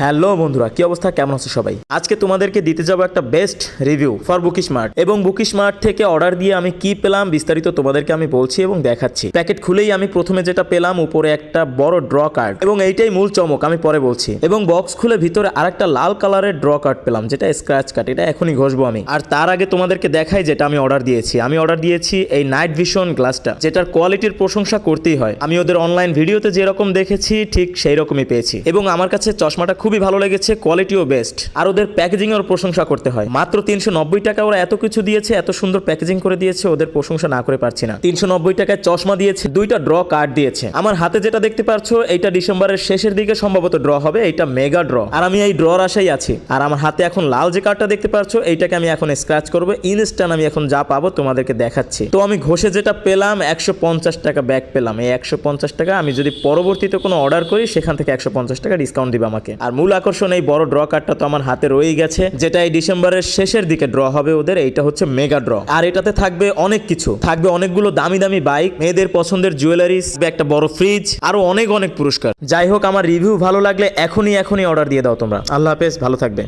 Hello বন্ধুরা, কি অবস্থা? কেমন আছে সবাই? আজকে তোমাদেরকে দিতে যাব একটা best review for bookie smart এবং বুকি স্মার্ট থেকে অর্ডার দিয়ে আমি কি পেলাম বিস্তারিত তোমাদেরকে আমি বলছি এবং দেখাচ্ছি। প্যাকেট খুলেই আমি প্রথমে যেটা পেলাম, উপরে একটা বড় ড্র কার্ড এবং এইটাই মূল চমক, আমি পরে বলছি। এবং বক্স খুলে ভিতরে আরেকটা লাল কালারের ড্র কার্ড পেলাম, যেটা স্ক্র্যাচ কার্ড এটা এখনই ঘষবো আমি। আর তার আগে তোমাদেরকে দেখাই যেটা আমি অর্ডার দিয়েছি। আমি অর্ডার দিয়েছি এই নাইট ভিশন গ্লাসটা যেটার কোয়ালিটির প্রশংসা করতেই হয়। আমি ওদের অনলাইন ভিডিওতে যেরকম দেখেছি, ঠিক সেই রকমই পেয়েছি। এবং আমার কাছে চশমাটা খুবই ভালো লেগেছে কোয়ালিটিও বেস্ট আর ওদের প্যাকেজিং এর প্রশংসা করতে হয়। মাত্র তিনশো নব্বই টাকা ওরা এত কিছু দিয়েছে, এত সুন্দর প্যাকেজিং করে দিয়েছে, ওদের প্রশংসা না করে পারছি না। তিনশো নব্বই টাকায় চশমা দিয়েছে, দুইটা ড্র কার্ড দিয়েছে। আমার হাতে যেটা দেখতে পারছ এটা ডিসেম্বরের শেষের দিকে সম্ভবত ড্র হবে এটা মেগা ড্র আর আমি এই ড্রর আশাই আছি। আর আমার হাতে এখন লাল যে কার্ডটা দেখতে পারছ এইটাকে আমি এখন স্ক্র্যাচ করব। ইনস্ট্যান্ট আমি এখন যা পাবো তোমাদেরকে দেখাচ্ছি। তো আমি ঘষে যেটা পেলাম, একশো পঞ্চাশ টাকা ব্যাগ পেলাম। এই একশো পঞ্চাশ টাকা আমি যদি পরবর্তীতে কোনো অর্ডার করি, সেখান থেকে একশো পঞ্চাশ টাকা ডিসকাউন্ট দিবে আমাকে। আর মূল আকর্ষণ এই বড় ড্র কার্ডটা তো আমার হাতে রয়েই গেছে, যেটা এই ডিসেম্বরের শেষের দিকে ড্র হবে ওদের, এইটা হচ্ছে মেগা ড্র। আর এটাতে থাকবে অনেক কিছু। থাকবে অনেকগুলো দামি দামি বাইক, মেয়েদের পছন্দের জুয়েলারিস একটা বড় ফ্রিজ আরও অনেক অনেক পুরস্কার। যাই হোক, আমার রিভিউ ভালো লাগলে এখনই এখনই অর্ডার দিয়ে দাও তোমরা। আল্লাহ হাফেজ, ভালো থাকবে